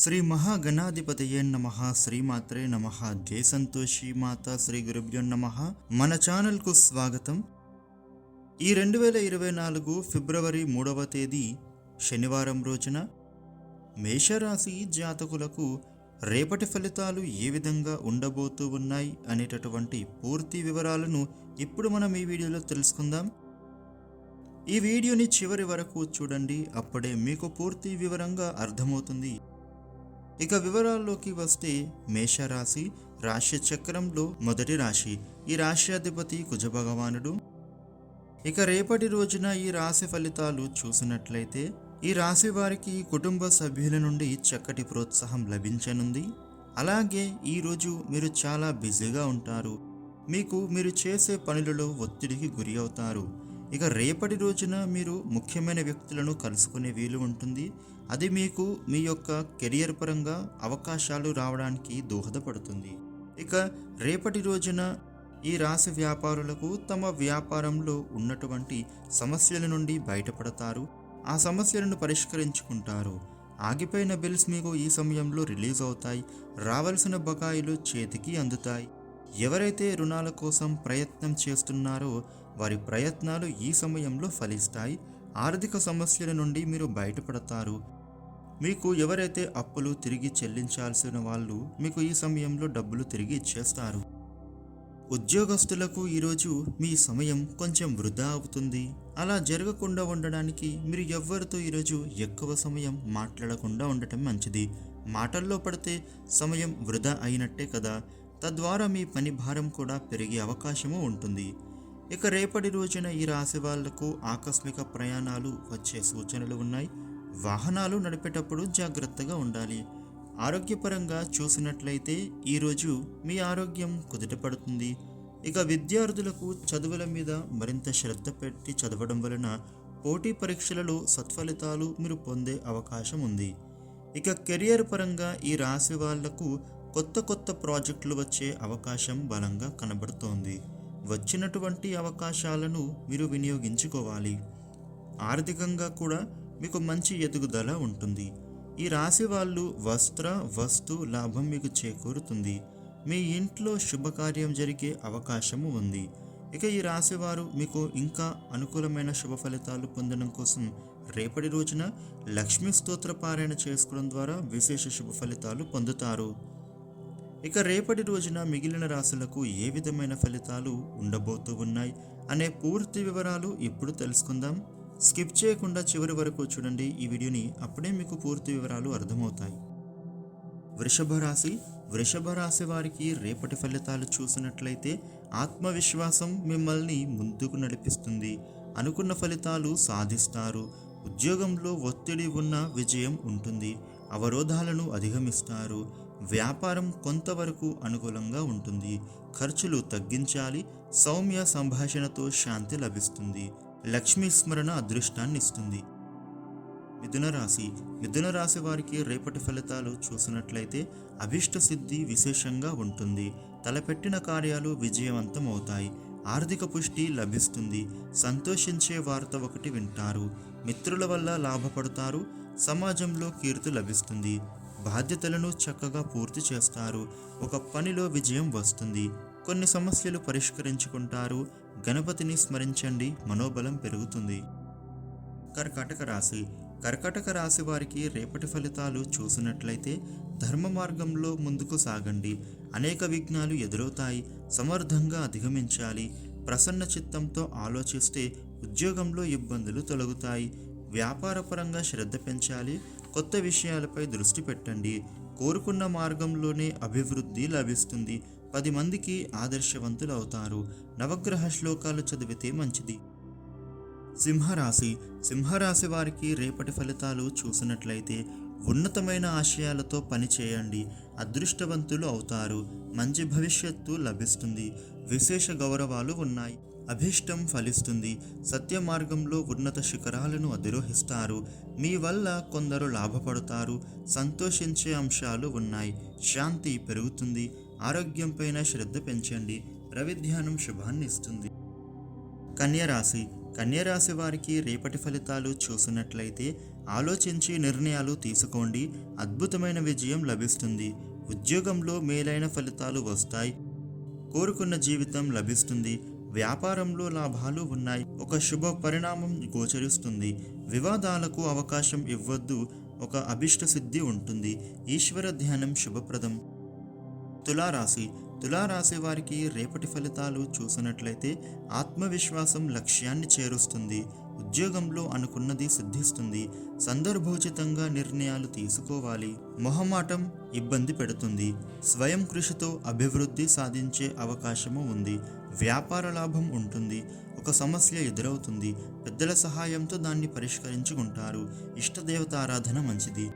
శ్రీ మహాగణాధిపతయే నమ శ్రీమాత్రే నమ జయ సంతోషి మాత శ్రీ గురుభ్యో నమ. మన ఛానల్కు స్వాగతం. ఈ రెండు వేల ఇరవై నాలుగు ఫిబ్రవరి మూడవ తేదీ శనివారం రోజున మేషరాశి జాతకులకు రేపటి ఫలితాలు ఏ విధంగా ఉండబోతూ ఉన్నాయి అనేటటువంటి పూర్తి వివరాలను ఇప్పుడు మనం ఈ వీడియోలో తెలుసుకుందాం. ఈ వీడియోని చివరి వరకు చూడండి అప్పుడే మీకు పూర్తి వివరంగా అర్థమవుతుంది. ఇక వివరాల్లోకి వస్తే మేషరాశి రాశి చక్రంలో మొదటి రాశి. ఈ రాశ్యాధిపతి అధిపతి కుజభగవానుడు. ఇక రేపటి రోజున ఈ రాశి ఫలితాలు చూసినట్లయితే ఈ రాశి వారికి కుటుంబ సభ్యుల నుండి చక్కటి ప్రోత్సాహం లభించనుంది. అలాగే ఈరోజు మీరు చాలా బిజీగా ఉంటారు. మీకు మీరు చేసే పనులలో ఒత్తిడికి గురి అవుతారు. ఇక రేపటి రోజున మీరు ముఖ్యమైన వ్యక్తులను కలుసుకునే వీలు ఉంటుంది. అది మీకు మీ యొక్క కెరియర్ పరంగా అవకాశాలు రావడానికి దోహదపడుతుంది. ఇక రేపటి రోజున ఈ రాశి వ్యాపారులకు తమ వ్యాపారంలో ఉన్నటువంటి సమస్యల నుండి బయటపడతారు. ఆ సమస్యలను పరిష్కరించుకుంటారు. ఆగిపోయిన బిల్స్ మీకు ఈ సమయంలో రిలీజ్ అవుతాయి. రావాల్సిన బకాయిలు చేతికి అందుతాయి. ఎవరైతే రుణాల కోసం ప్రయత్నం చేస్తున్నారో వారి ప్రయత్నాలు ఈ సమయంలో ఫలిస్తాయి. ఆర్థిక సమస్యల నుండి మీరు బయటపడతారు. మీకు ఎవరైతే అప్పులు తిరిగి చెల్లించాల్సిన వాళ్ళు మీకు ఈ సమయంలో డబ్బులు తిరిగి ఇచ్చేస్తారు. ఉద్యోగస్తులకు ఈరోజు మీ సమయం కొంచెం వృధా అవుతుంది. అలా జరగకుండా ఉండడానికి మీరు ఎవ్వరితో ఈరోజు ఎక్కువ సమయం మాట్లాడకుండా ఉండటం మంచిది. మాటల్లో పడితే సమయం వృధా అయినట్టే కదా. తద్వారా మీ పని భారం కూడా పెరిగే అవకాశము ఉంటుంది. ఇక రేపటి రోజున ఈ రాశి వాళ్ళకు ఆకస్మిక ప్రయాణాలు వచ్చే సూచనలు ఉన్నాయి. వాహనాలు నడిపేటప్పుడు జాగ్రత్తగా ఉండాలి. ఆరోగ్యపరంగా చూసినట్లయితే ఈరోజు మీ ఆరోగ్యం కుదుటపడుతుంది ఇక విద్యార్థులకు చదువుల మీద మరింత శ్రద్ధ పెట్టి చదవడం వలన పోటీ పరీక్షలలో సత్ఫలితాలు మీరు పొందే అవకాశం ఉంది. ఇక కెరియర్ పరంగా ఈ రాశి వాళ్ళకు కొత్త కొత్త ప్రాజెక్టులు వచ్చే అవకాశం బలంగా కనబడుతోంది. వచ్చినటువంటి అవకాశాలను మీరు వినియోగించుకోవాలి. ఆర్థికంగా కూడా మీకు మంచి ఎదుగుదల ఉంటుంది. ఈ రాశి వాళ్ళు వస్త్ర వస్తు లాభం మీకు చేకూరుతుంది. మీ ఇంట్లో శుభకార్యం జరిగే అవకాశము ఉంది. ఇక ఈ రాశివారు మీకు ఇంకా అనుకూలమైన శుభ ఫలితాలు పొందడం కోసం రేపటి రోజున లక్ష్మీ స్తోత్ర పారాయణ చేసుకోవడం ద్వారా విశేష శుభ ఫలితాలు పొందుతారు. ఇక రేపటి రోజున మిగిలిన రాశులకు ఏ విధమైన ఫలితాలు ఉండబోతూ ఉన్నాయి అనే పూర్తి వివరాలు ఇప్పుడు తెలుసుకుందాం. స్కిప్ చేయకుండా చివరి వరకు చూడండి. ఈ వీడియోని అప్పుడే మీకు పూర్తి వివరాలు అర్థమవుతాయి. వృషభ రాశి వృషభ రాశి వారికి రేపటి ఫలితాలు చూసినట్లయితే ఆత్మవిశ్వాసం మిమ్మల్ని ముందుకు నడిపిస్తుంది. అనుకున్న ఫలితాలు సాధిస్తారు. ఉద్యోగంలో ఒత్తిడి ఉన్న విజయం ఉంటుంది. అవరోధాలను అధిగమిస్తారు. వ్యాపారం కొంతవరకు అనుకూలంగా ఉంటుంది. ఖర్చులు తగ్గించాలి. సౌమ్య సంభాషణతో శాంతి లభిస్తుంది. లక్ష్మీ స్మరణ అదృష్టాన్ని ఇస్తుంది. మిథున రాశి. మిథున రాశి వారికి రేపటి ఫలితాలు చూసినట్లయితే అభిష్ట సిద్ధి విశేషంగా ఉంటుంది. తలపెట్టిన కార్యాలు విజయవంతం అవుతాయి ఆర్థిక పుష్టి లభిస్తుంది. సంతోషించే వార్త ఒకటి వింటారు. మిత్రుల వల్ల లాభపడతారు. సమాజంలో కీర్తి లభిస్తుంది. బాధ్యతలను చక్కగా పూర్తి చేస్తారు. ఒక పనిలో విజయం వస్తుంది. కొన్ని సమస్యలు పరిష్కరించుకుంటారు. గణపతిని స్మరించండి. మనోబలం పెరుగుతుంది. కర్కాటక రాశి. కర్కాటక రాశి వారికి రేపటి ఫలితాలు చూసినట్లయితే ధర్మ మార్గంలో ముందుకు సాగండి. అనేక విఘ్నాలు ఎదురవుతాయి. సమర్థంగా అధిగమించాలి. ప్రసన్న చిత్తంతో ఆలోచిస్తే ఉద్యోగంలో ఇబ్బందులు తొలగుతాయి. వ్యాపారపరంగా శ్రద్ధ పెంచాలి కొత్త విషయాలపై దృష్టి పెట్టండి. కోరుకున్న మార్గంలోనే అభివృద్ధి లభిస్తుంది. పది మందికి ఆదర్శవంతులు అవుతారు. నవగ్రహ శ్లోకాలు చదివితే మంచిది. సింహరాశి. సింహరాశి వారికి రేపటి ఫలితాలు చూసినట్లయితే ఉన్నతమైన ఆశయాలతో పనిచేయండి అదృష్టవంతులు అవుతారు. మంచి భవిష్యత్తు లభిస్తుంది. విశేష గౌరవాలు ఉన్నాయి. అభిష్టం ఫలిస్తుంది. సత్య మార్గంలో ఉన్నత శిఖరాలను అధిరోహిస్తారు. మీ వల్ల కొందరు లాభపడతారు. సంతోషించే అంశాలు ఉన్నాయి. శాంతి పెరుగుతుంది. ఆరోగ్యంపైన శ్రద్ధ పెంచండి. రవిధ్యానం శుభాన్ని ఇస్తుంది. కన్యరాశి. కన్యరాశి వారికి రేపటి ఫలితాలు చూసినట్లయితే ఆలోచించి నిర్ణయాలు తీసుకోండి. అద్భుతమైన విజయం లభిస్తుంది. ఉద్యోగంలో మేలైన ఫలితాలు వస్తాయి. కోరుకున్న జీవితం లభిస్తుంది. వ్యాపారంలో లాభాలు ఉన్నాయి. ఒక శుభ పరిణామం గోచరిస్తుంది. వివాదాలకు అవకాశం ఇవ్వద్దు. ఒక అభిష్ట సిద్ధి ఉంటుంది. ఈశ్వర ధ్యానం శుభప్రదం. తులారాశి. తులారాశి వారికి రేపటి ఫలితాలు చూసినట్లయితే ఆత్మవిశ్వాసం లక్ష్యాన్ని చేరుస్తుంది. ఉద్యోగంలో అనుకున్నది సిద్ధిస్తుంది. సందర్భోచితంగా నిర్ణయాలు తీసుకోవాలి. మొహమాటం ఇబ్బంది పెడుతుంది. స్వయం కృషితో అభివృద్ధి సాధించే అవకాశము ఉంది. వ్యాపార లాభం ఉంటుంది. ఒక సమస్య ఎదురవుతుంది. పెద్దల సహాయంతో దాన్ని పరిష్కరించుకుంటారు ఇష్టదేవత ఆరాధన మంచిది.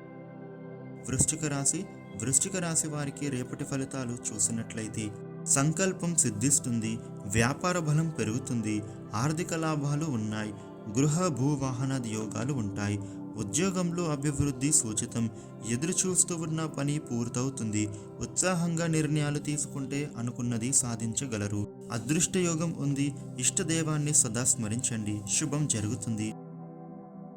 వృశ్చిక రాశి వృశ్చిక రాశి వారికి రేపటి ఫలితాలు చూసినట్లయితే సంకల్పం సిద్ధిస్తుంది. వ్యాపార బలం పెరుగుతుంది. ఆర్థిక లాభాలు ఉన్నాయి. గృహ భూ వాహనాది యోగాలు ఉంటాయి. ఉద్యోగంలో అభివృద్ధి సూచితం. ఎదురు చూస్తూ ఉన్న పని పూర్తవుతుంది. ఉత్సాహంగా నిర్ణయాలు తీసుకుంటే అనుకున్నది సాధించగలరు. అదృష్ట యోగం ఉంది. ఇష్టదేవాన్ని సదా స్మరించండి. శుభం జరుగుతుంది.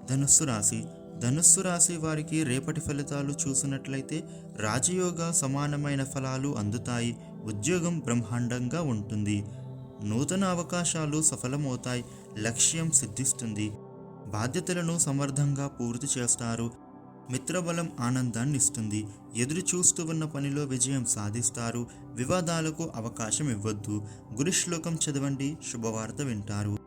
ధనుస్సు రాశి. ధనుస్సు రాశి వారికి రేపటి ఫలితాలు చూసినట్లయితే రాజయోగ సమానమైన ఫలాలు అందుతాయి. ఉద్యోగం బ్రహ్మాండంగా ఉంటుంది. నూతన అవకాశాలు సఫలమవుతాయి. లక్ష్యం సిద్ధిస్తుంది. బాధ్యతలను సమర్థంగా పూర్తి చేస్తారు. మిత్రబలం ఆనందాన్ని ఇస్తుంది. ఎదురు చూస్తూ ఉన్న పనిలో విజయం సాధిస్తారు. వివాదాలకు అవకాశం ఇవ్వద్దు. గురుశ్లోకం చదవండి. శుభవార్త వింటారు.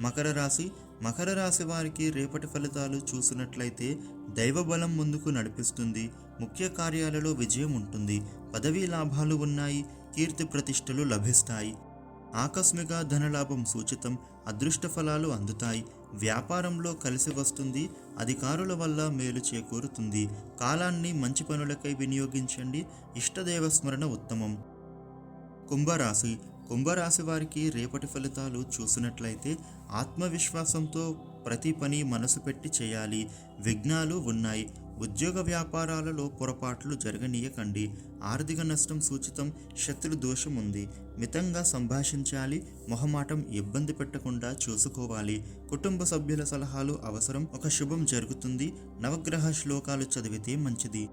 మకర రాశి. మకర రాశి వారికి రేపటి ఫలితాలు చూసినట్లయితే దైవబలం ముందుకు నడిపిస్తుంది. ముఖ్య కార్యాలలో విజయం ఉంటుంది. పదవీ లాభాలు ఉన్నాయి. కీర్తి ప్రతిష్టలు లభిస్తాయి. ఆకస్మిక ధనలాభం సూచితం అదృష్ట ఫలాలు అందుతాయి. వ్యాపారంలో కలిసి వస్తుంది. అధికారుల వల్ల మేలు చేకూరుతుంది. కాలాన్ని మంచి పనులకై వినియోగించండి. ఇష్టదేవ స్మరణ ఉత్తమం. కుంభరాశి. కుంభరాశి వారికి రేపటి ఫలితాలు చూసినట్లయితే ఆత్మవిశ్వాసంతో ప్రతి పని మనసు పెట్టి చేయాలి. విఘ్నాలు ఉన్నాయి. ఉద్యోగ వ్యాపారాలలో పొరపాట్లు జరగనీయకండి. ఆర్థిక నష్టం సూచితం శత్రు దోషం ఉంది. మితంగా సంభాషించాలి మొహమాటం ఇబ్బంది పెట్టకుండా చూసుకోవాలి. కుటుంబ సభ్యుల సలహాలు అవసరం. ఒక శుభం జరుగుతుంది. నవగ్రహ శ్లోకాలు చదివితే మంచిది.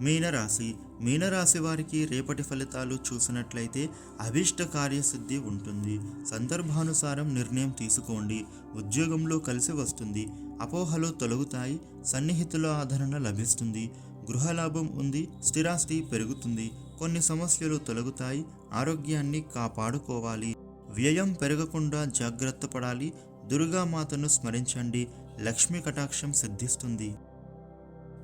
మీనరాశి మీనరాశి వారికి రేపటి ఫలితాలు చూసినట్లయితే అభిష్ట కార్యసిద్ధి ఉంటుంది. సందర్భానుసారం నిర్ణయం తీసుకోండి. ఉద్యోగంలో కలిసి వస్తుంది. అపోహలు తొలగుతాయి. సన్నిహితుల ఆదరణ లభిస్తుంది. గృహలాభం ఉంది. స్థిరాస్తి పెరుగుతుంది. కొన్ని సమస్యలు తొలగుతాయి. ఆరోగ్యాన్ని కాపాడుకోవాలి. వ్యయం పెరగకుండా జాగ్రత్త పడాలి. దుర్గామాతను స్మరించండి. లక్ష్మీ కటాక్షం సిద్ధిస్తుంది.